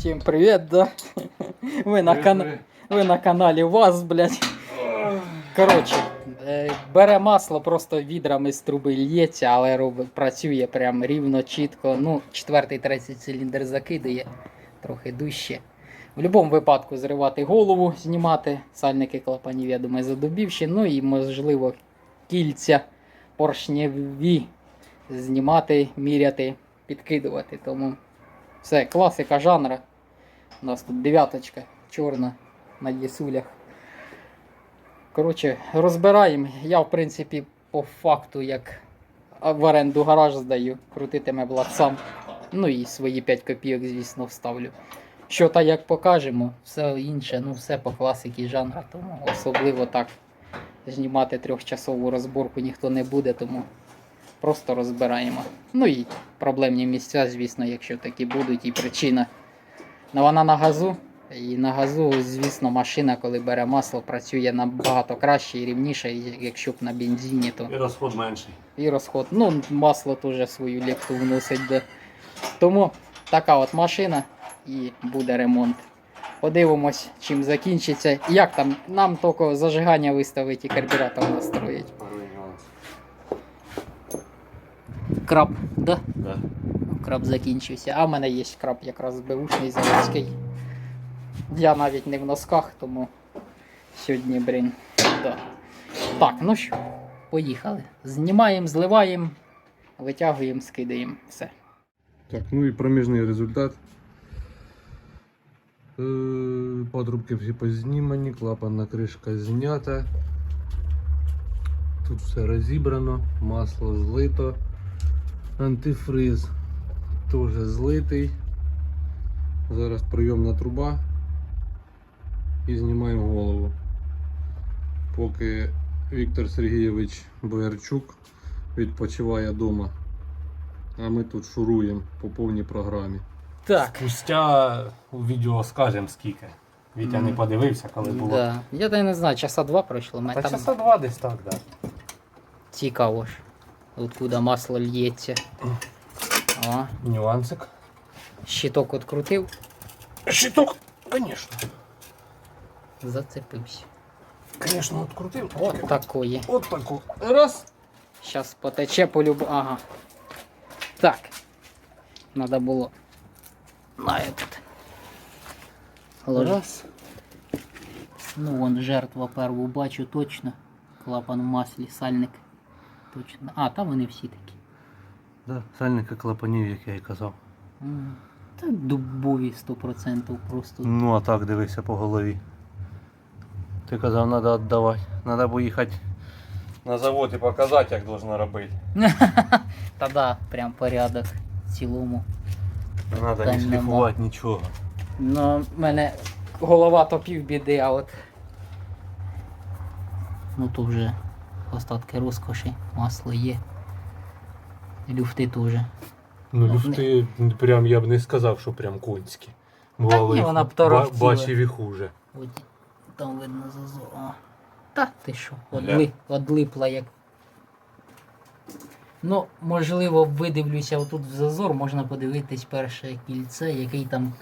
Всім привіт, да? Ви на, кан... Ви на каналі ВАЗ, блядь. Коротше, е, бере масло, просто відрами з труби лється, але робить, працює прям рівно, чітко. Ну, четвертий, третій циліндр закидає, трохи дужче. В будь-якому випадку зривати голову, знімати, сальники клапанів, я думаю, задубівші. Ну і можливо кільця поршневі знімати, міряти, підкидувати. Тому все, класика жанра. У нас тут дев'яточка чорна на дісулях. Коротше, розбираємо. Я, в принципі, по факту, як в оренду гараж здаю, крутитиме блат сам. Ну і свої 5 копійок, звісно, вставлю. Що та як покажемо, все інше, ну все по класиці жанра, тому особливо так знімати трьохчасову розборку ніхто не буде, тому просто розбираємо. Ну і проблемні місця, звісно, якщо такі будуть, і причина. Ну, вона на газу. І на газу, звісно, машина, коли бере масло, працює набагато краще і рівніше, і якщо б на бензині, то І розход менший. і розход. Ну, масло теж свою лепту вносить. Да. Тому така от машина і буде ремонт. Подивимось, чим закінчиться. Як там, нам тільки зажигання виставить і карбюратор настроїть. Перший нюанс. Краб, да? Да. Краб закінчився. А в мене є краб якраз беушний заводський. Я навіть не в носках, тому сьогодні, блін. Да. Так, ну що, поїхали. Знімаємо, зливаємо, витягуємо, скидаємо. Все. Так, ну і проміжний результат. Е, Подрубки всі познімані, клапанна кришка знята. Тут все розібрано, масло злито, антифриз теж злитий. Зараз прийомна труба і знімаємо голову. Поки Віктор Сергійович Боярчук відпочиває вдома. А ми тут шуруємо по повній програмі. Так. Спустя у відео скажемо скільки. Вітя не подивився, коли було. Да. Я та й не знаю, часа два пройшло. Ми Та там часа два десь так, да. цікаво ж. Откуда масло лється. О, Нюансик. щиток відкрутив, Щиток, звісно. зацепився. Звісно, відкрутив. От такої. От таку. Раз. Сейчас потече по. Ага. Так. Надо було на этот. Ложи. Раз. Ну вон жертва перву бачу точно. Клапан в маслі, сальник. Точно. А, там вони всі такі. Да, сальника клапанів, як я і казав. М, Та дубові 100% просто. Ну а так дивися по голові. Ти казав, треба віддавати. Треба поїхати на завод і показати, як должно робити. Та да, прям порядок в цілому. Не треба Та не нема. шліфувати нічого. Ну, в мене голова то півбіди, а от. Ну то вже остатки розкоші, масло є. Люфти теж. Ну, Ну, люфти, прям я б не сказав, що прям конські. Бувало, ні, вона б ба- бачив і хуже. От там видно зазор. О. Та ти що, одли, одлипла як. Ну, можливо, видивлюся отут в зазор, можна подивитись перше кільце, який там,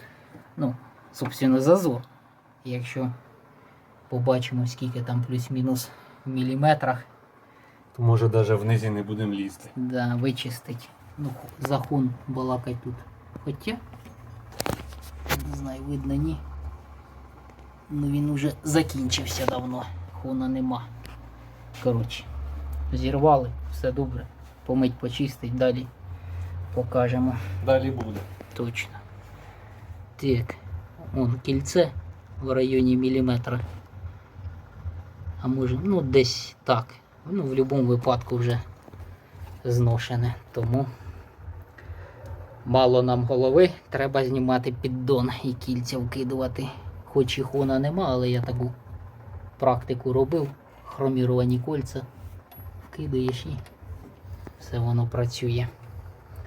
ну, собственно, зазор. Якщо побачимо, скільки там плюс-мінус в міліметрах, То може навіть внизі не будемо лізти. да, вичистить. Ну, захун балакать тут. Хоча, не знаю, видно ні. Ну він уже закінчився давно. Хуна нема. Коротше, зірвали, все добре. Помить, почистить, далі покажемо. Далі буде. Точно. Так, вон кільце в районі міліметра. А може, ну десь так. Ну, в будь-якому випадку вже зношене. Тому мало нам голови, треба знімати піддон і кільця вкидувати. Хоч і хона нема, але я таку практику робив. Хроміровані кольця. Вкидаєш і все воно працює.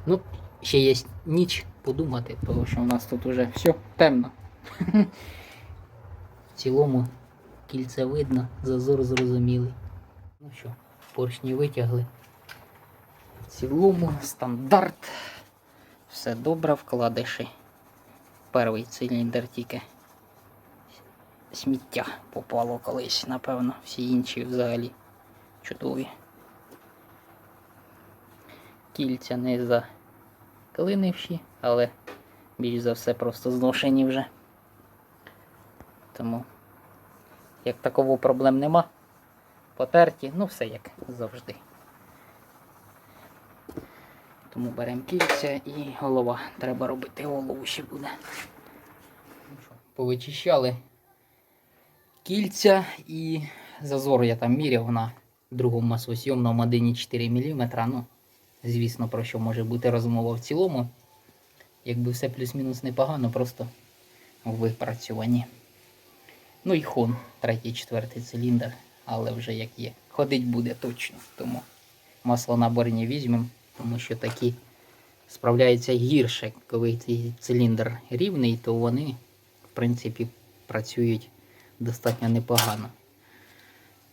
Ну, ще є ніч подумати, тому що у нас тут уже все темно. В цілому кільце видно, зазор зрозумілий. Ну що, поршні витягли. В цілому стандарт. Все добре, вкладиші. перший циліндр тільки сміття попало колись, напевно. Всі інші взагалі чудові. Кільця не заклинивші, але більш за все просто зношені вже. Тому, як такового проблем нема, потерті, ну все як завжди. Тому беремо кільця і голова. Треба робити голову ще буде. Ну Повичищали кільця і зазор я там міряв на другому маслосйомному 1,4 мм. Ну, звісно, про що може бути розмова в цілому. Якби все плюс-мінус непогано, просто в. Ну і хон, третій, четвертий циліндр, але вже як є. Ходить буде точно. Тому масло наборні візьмемо, тому що такі справляються гірше. Коли цей циліндр рівний, то вони, в принципі, працюють достатньо непогано.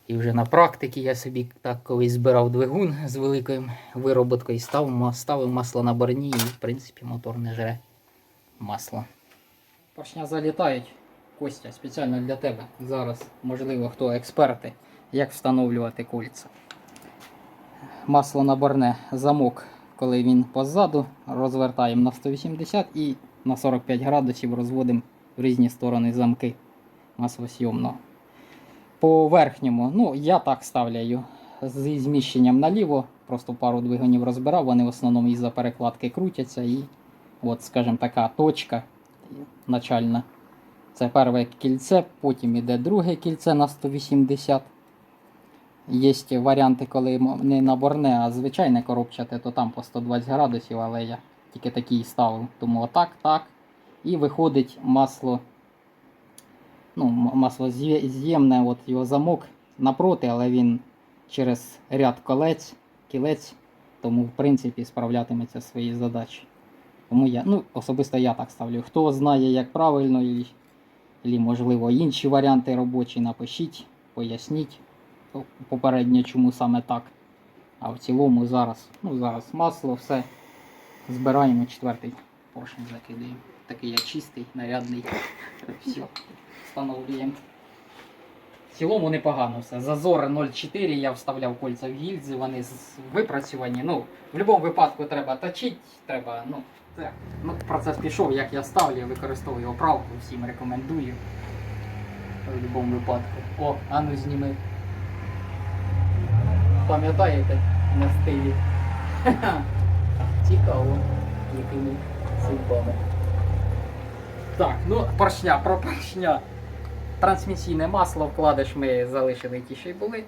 І вже на практиці я собі так колись збирав двигун з великою вироботкою, став, ставив масло на борні і, в принципі, мотор не жре масло. Поршня залітають. Костя, спеціально для тебе. Зараз, можливо, хто експерти, як встановлювати кольця. Масло наборне замок, коли він позаду, розвертаємо на 180 і на 45 градусів розводимо в різні сторони замки маслосйомного. По верхньому, ну я так ставляю зі зміщенням наліво, просто пару двигунів розбирав, вони в основному із-за перекладки крутяться і от, скажімо, така точка начальна. Це перше кільце, потім іде друге кільце на 180. Є варіанти, коли не наборне, а звичайне коробчате, то там по 120 градусів, але я тільки такий ставив. Тому отак, так. І виходить масло. Ну, масло з'ємне, от його замок напроти, але він через ряд колець, кілець, тому в принципі справлятиметься свої задачі. Тому я, ну, особисто я так ставлю. Хто знає, як правильно, і, і можливо інші варіанти робочі, напишіть, поясніть попередньо, чому саме так. А в цілому зараз, ну зараз масло, все. Збираємо четвертий поршень закидаємо. Такий я чистий, нарядний. Все, встановлюємо. Цілому непогано все. Зазор 0,4 я вставляв кольця в гільзи, вони випрацьовані. Ну, в будь-якому випадку треба точити, треба, ну, так. Ну, процес пішов, як я ставлю, використовую оправку, всім рекомендую. В будь-якому випадку. О, а ну зніми. Пам'ятаєте на стилі? Цікаво, якими судьбами. Так, ну поршня, про поршня. Трансмісійне масло, вкладиш ми залишили ті, що й були.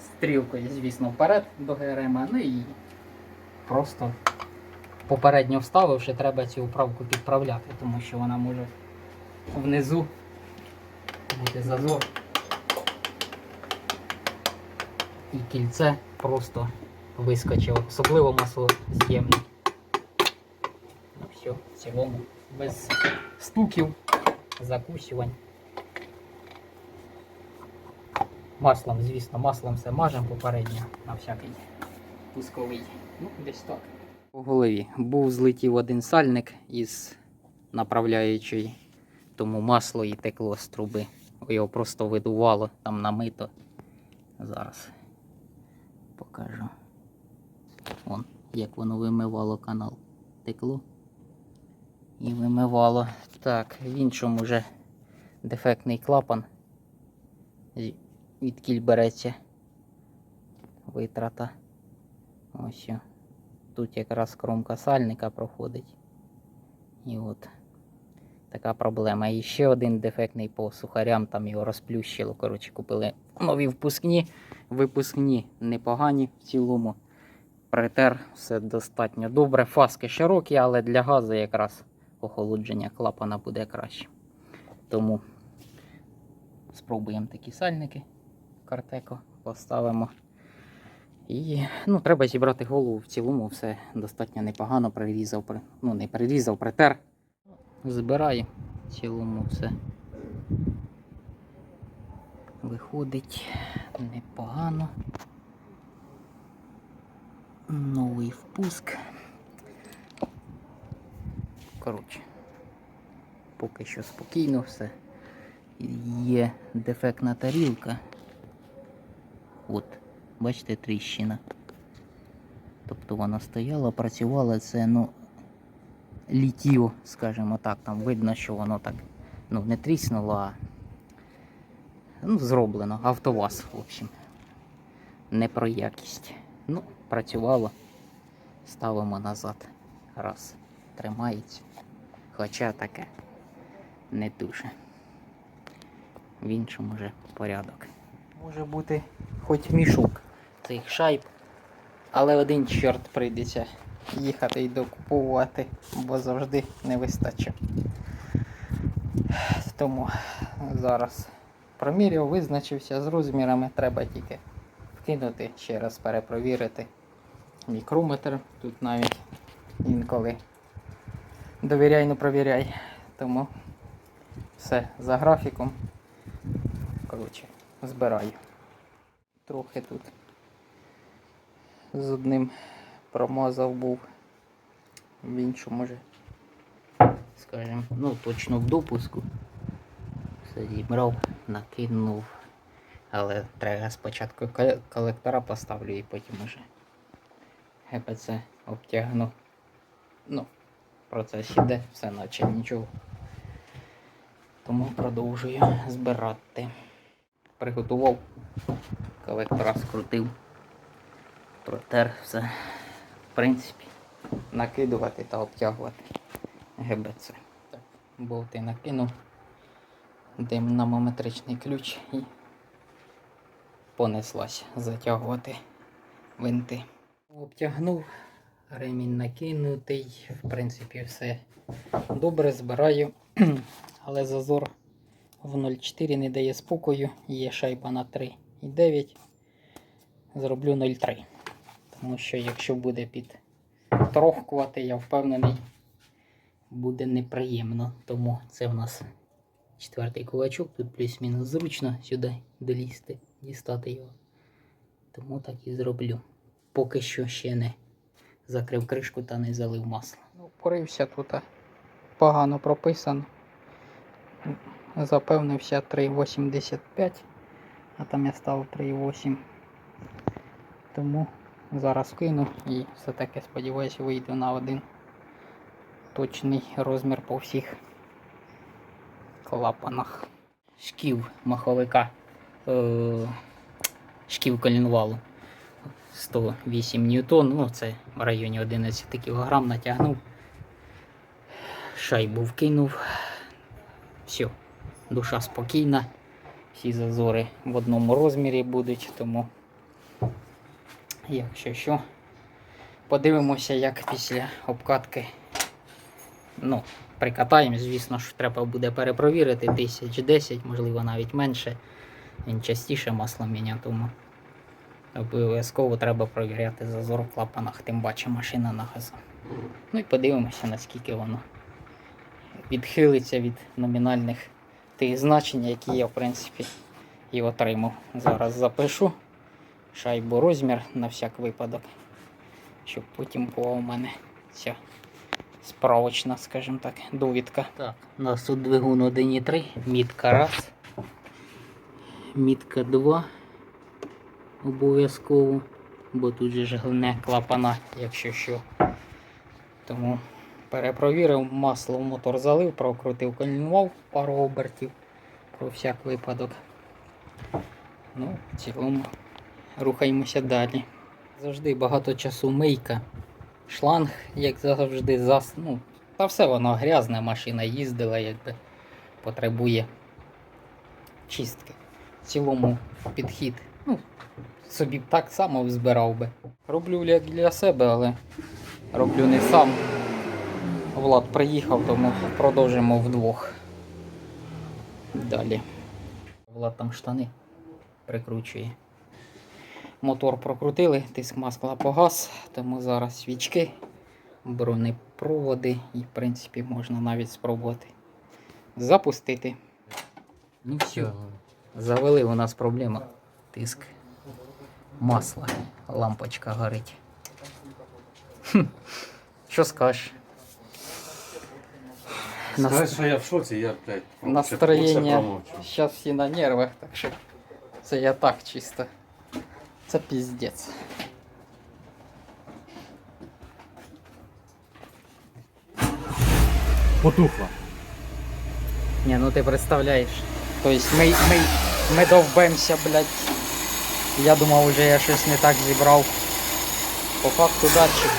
Стрілкою, звісно, вперед до ГРМ. Ну і просто попередньо вставивши, треба цю управку підправляти, тому що вона може внизу бути зазор. І кільце просто вискочило. Особливо масло з'ємне. Ну все, в цілому. Без стуків, закусювань. Маслом, звісно, маслом все мажемо попередньо на всякий пусковий. Ну, десь так. По голові був злетів один сальник із направляючої, тому масло і текло з труби. Його просто видувало там намито. Зараз покажу. Вон, як воно вимивало канал. Текло і вимивало. Так, в іншому вже дефектний клапан. Відкіль береться витрата. Ось. Тут якраз кромка сальника проходить. І от така проблема. І ще один дефектний по сухарям, там його розплющило. Коротше, купили нові впускні, випускні непогані в цілому. Притер все достатньо добре. Фаски широкі, але для газу якраз охолодження клапана буде краще. Тому спробуємо такі сальники. Картеко поставимо. І ну, треба зібрати голову в цілому, все достатньо непогано прирізав, ну не прирізав, притер. Збираю в цілому все. Виходить непогано. Новий впуск. Коротше. поки що спокійно все. Є дефектна тарілка. От, бачите, тріщина. Тобто вона стояла, працювала, це ну літіо, скажімо так, там видно, що воно так ну, не тріснуло, а ну, зроблено. Автоваз, в общем. Не про якість. Ну, працювало. Ставимо назад. Раз. Тримається. Хоча таке не дуже. В іншому вже порядок. Може бути хоч мішок цих шайб, але один чорт прийдеться їхати і докуповувати, бо завжди не вистачить. Тому зараз проміряв, визначився з розмірами, треба тільки вкинути, ще раз перепровірити. Мікрометр тут навіть інколи довіряй, не провіряй. Тому все за графіком. Коротше, збираю. Трохи тут з одним промазав був. В іншому вже, скажімо, ну точно в допуску. Все зібрав, накинув. Але треба спочатку колектора поставлю і потім уже ГПЦ обтягну. Ну, процес іде, все наче нічого. Тому продовжую збирати. Приготував, колектора скрутив, протер все. В принципі, накидувати та обтягувати ГБЦ. Так, болти накинув, динамометричний ключ і понеслась затягувати винти. Обтягнув, ремінь накинутий, в принципі, все добре збираю, але зазор в 0,4 не дає спокою, є шайба на 3,9. Зроблю 0,3. Тому що якщо буде під трохкувати, я впевнений, буде неприємно. Тому це в нас четвертий кулачок, тут плюс-мінус зручно сюди долізти, дістати його. Тому так і зроблю. Поки що ще не закрив кришку та не залив масло. Ну, порився тут погано прописано. Запевнився 3,85, а там я ставив 3,8. Тому зараз кину і все-таки сподіваюся вийду на один точний розмір по всіх клапанах. Шків маховика. Е- шків колінвалу. 108 ньютон, ну це в районі 11 кг натягнув. Шайбу вкинув. Все, душа спокійна. Всі зазори в одному розмірі будуть, тому якщо що, подивимося, як після обкатки. Ну, прикатаємо, звісно ж, треба буде перепровірити тисяч 10, можливо навіть менше. Він частіше масло міняє, тому обов'язково треба провіряти зазор в клапанах, тим паче машина на газу. Ну і подивимося, наскільки воно відхилиться від номінальних тих значень, які я, в принципі, і отримав. Зараз запишу шайбу розмір на всяк випадок, щоб потім була у мене ця справочна, скажімо так, довідка. Так, у нас тут двигун 1,3, мітка раз, мітка 2 обов'язково, бо тут же ж головне клапана, якщо що. Тому перепровірив, масло в мотор залив, прокрутив колінвал пару обертів про всяк випадок. Ну, в цілому рухаємося далі. Завжди багато часу мийка, шланг, як завжди, зас... ну, та все воно грязне, машина їздила, якби потребує чистки. В цілому підхід. Ну, собі так само збирав би. Роблю для себе, але роблю не сам. Влад приїхав, тому продовжимо вдвох. Далі. Влад там штани прикручує. Мотор прокрутили, тиск масла погас, тому зараз свічки, бронепроводи і, в принципі, можна навіть спробувати запустити. Ну все. Завели у нас проблема. Тиск масла. Лампочка горить. Хм. Що скажеш? Сказати, що я в шоці, я, блядь, Настроєння зараз всі на нервах, так що це я так чисто. Це піздець. Потухла. Ні, ну ти представляєш. Тобто ми, ми, ми довбемося, блядь. Я думав, вже я щось не так зібрав. По факту датчик.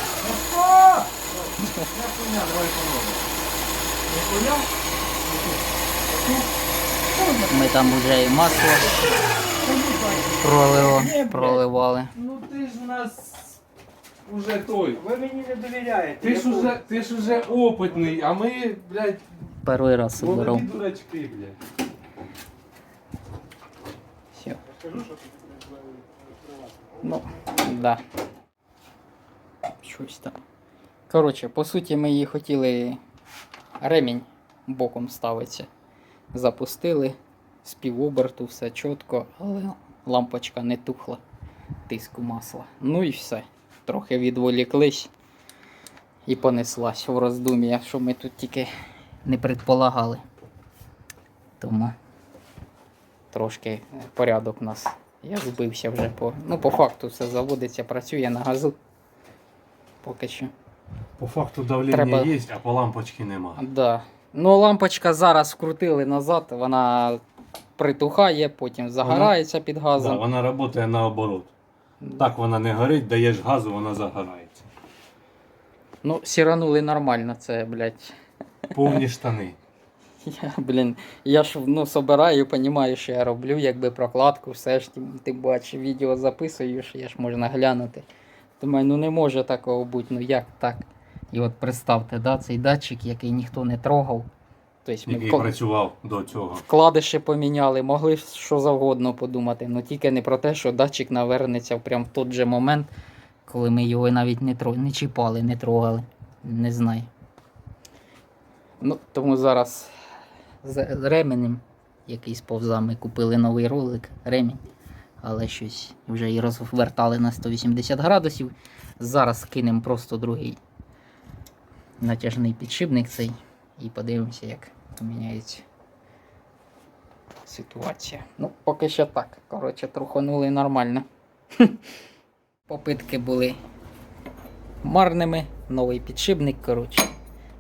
Ми там вже і масло пролив, проливали. Ну ти ж у нас уже той. Ви мені не довіряєте. Ти ж уже, ти ж уже опитний, а ми, блядь, Перший раз собирав. молоді дурачки, блядь. Все. Ну, да. Щось там. Коротше, по суті, ми її хотіли ремінь боком ставиться. Запустили з півоберту, все чітко, але лампочка не тухла тиску масла. Ну і все. Трохи відволіклись і понеслась в роздум'я, що ми тут тільки не предполагали. Тому трошки порядок у нас. Я збився вже по. Ну, по факту все заводиться, працює на газу. Поки що. По факту давлення Треба- є, а по лампочці нема. Да. Ну, лампочка зараз вкрутили назад, вона притухає, потім загорається під Да, газом. вона працює наоборот. Так вона не горить, даєш газу, вона загорається. Ну, сіранули нормально, це, блядь. Повні штани. Я, блін, я ж ну, собираю, розумію, що я роблю, якби прокладку, все ж ти бачиш, відео записуєш, я ж можна глянути. Думаю, ну не може такого бути, ну як так? І от представте, да, цей датчик, який ніхто не трогав. Тобто ми Який вкл- працював до цього. вкладиші поміняли, могли що завгодно подумати, ну тільки не про те, що датчик навернеться прямо в той же момент, коли ми його навіть не, тро... не чіпали, не трогали. Не знаю. Ну, тому зараз з ременем, який сповзав, ми купили новий ролик, ремінь, але щось вже і розвертали на 180 градусів. Зараз кинемо просто другий натяжний підшипник цей і подивимося, як поміняється ситуація. Ну, поки що так. Коротше, труханули нормально. Попитки були марними. Новий підшипник, коротше.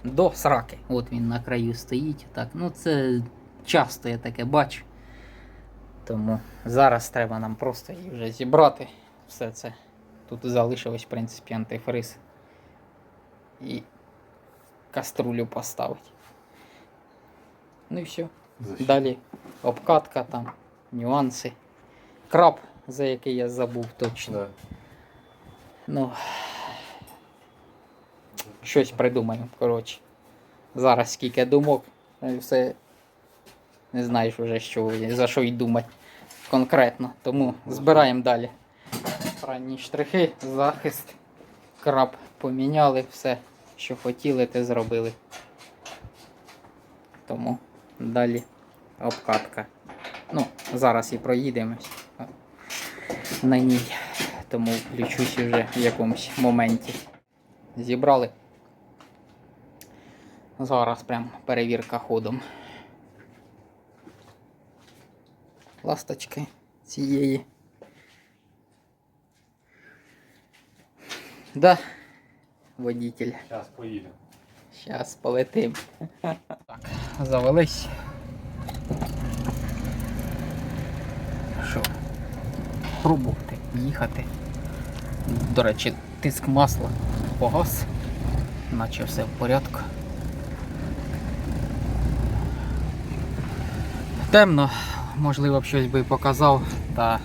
До сраки. От він на краю стоїть. Так, ну це часто я таке бачу. Тому зараз треба нам просто її вже зібрати. Все це. Тут залишилось, в принципі, антифриз. І каструлю поставити. Ну і все. Далі обкатка там, нюанси. Краб, за який я забув точно. Да. Ну. Щось придумаю, коротше. Зараз скільки думок, все не знаєш вже, що, за що й думати конкретно. Тому збираємо далі. Ранні штрихи, захист, краб поміняли, все, що хотіли, те зробили. Тому далі обкатка. Ну, зараз і проїдемось на ній. Тому включусь вже в якомусь моменті. Зібрали. Зараз прям перевірка ходом. Ласточки цієї. Да, водитель. Зараз поїдемо. Зараз полетим. Так, завелись. Що? Пробувати їхати. До речі, тиск масла погас, наче все в порядку. Темно, можливо б щось би показав, та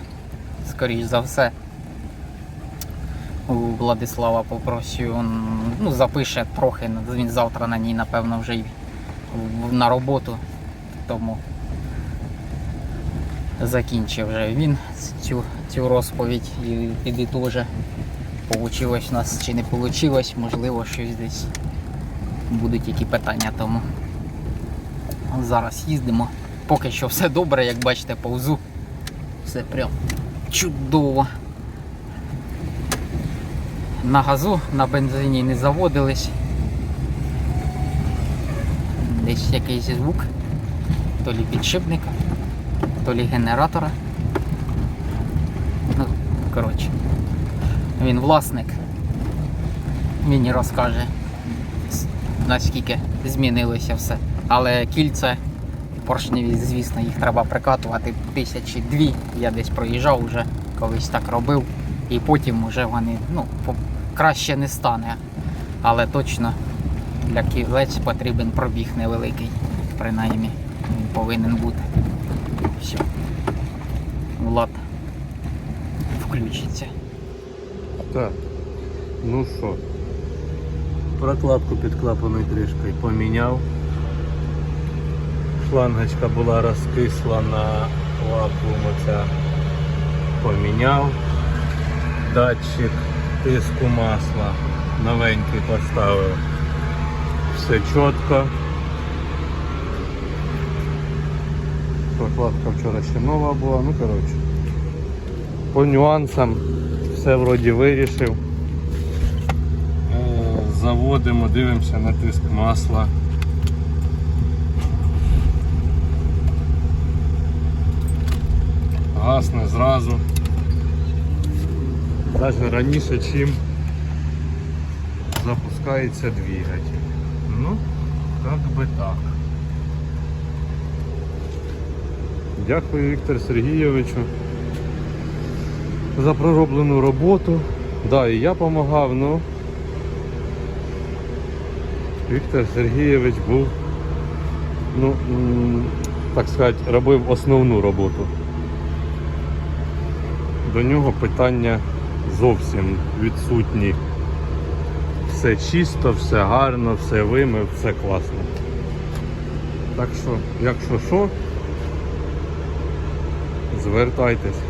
скоріш за все. У Владислава попросю, м, ну, запише трохи, він завтра на ній, напевно, вже й на роботу. Тому закінчив вже він цю, цю розповідь і підітоже. Получилось у нас чи не получилось, можливо, щось десь будуть які питання тому. Зараз їздимо. Поки що все добре, як бачите, повзу. Все прям чудово. На газу, на бензині не заводились. десь якийсь звук, то лі підшипника, то лі генератора. Ну, коротше, він власник. Мені розкаже, наскільки змінилося все. Але кільце поршневі, звісно, їх треба прикатувати тисячі дві. Я десь проїжджав вже, колись так робив. І потім вже вони ну, краще не стане. Але точно для кілець потрібен пробіг невеликий. Принаймні, він повинен бути. Все. Влад включиться. Так. Ну що? Прокладку під клапаною кришкою поміняв. Шлангочка була розкисла на вакуум оця. Поміняв. Датчик тиску масла новенький поставив. Все чітко. Прокладка вчора ще нова була, ну коротше. По нюансам все вроді вирішив. Е, Заводимо, дивимося на тиск масла. Гасне зразу. Навіть раніше, чим запускається двигатель. Ну, як би так. Дякую Віктор Сергійовичу за пророблену роботу. Да, і я допомагав, ну Віктор Сергійович був, ну, так сказати, робив основну роботу. До нього питання зовсім відсутні. Все чисто, все гарно, все вимив, все класно. Так що, якщо що, звертайтесь.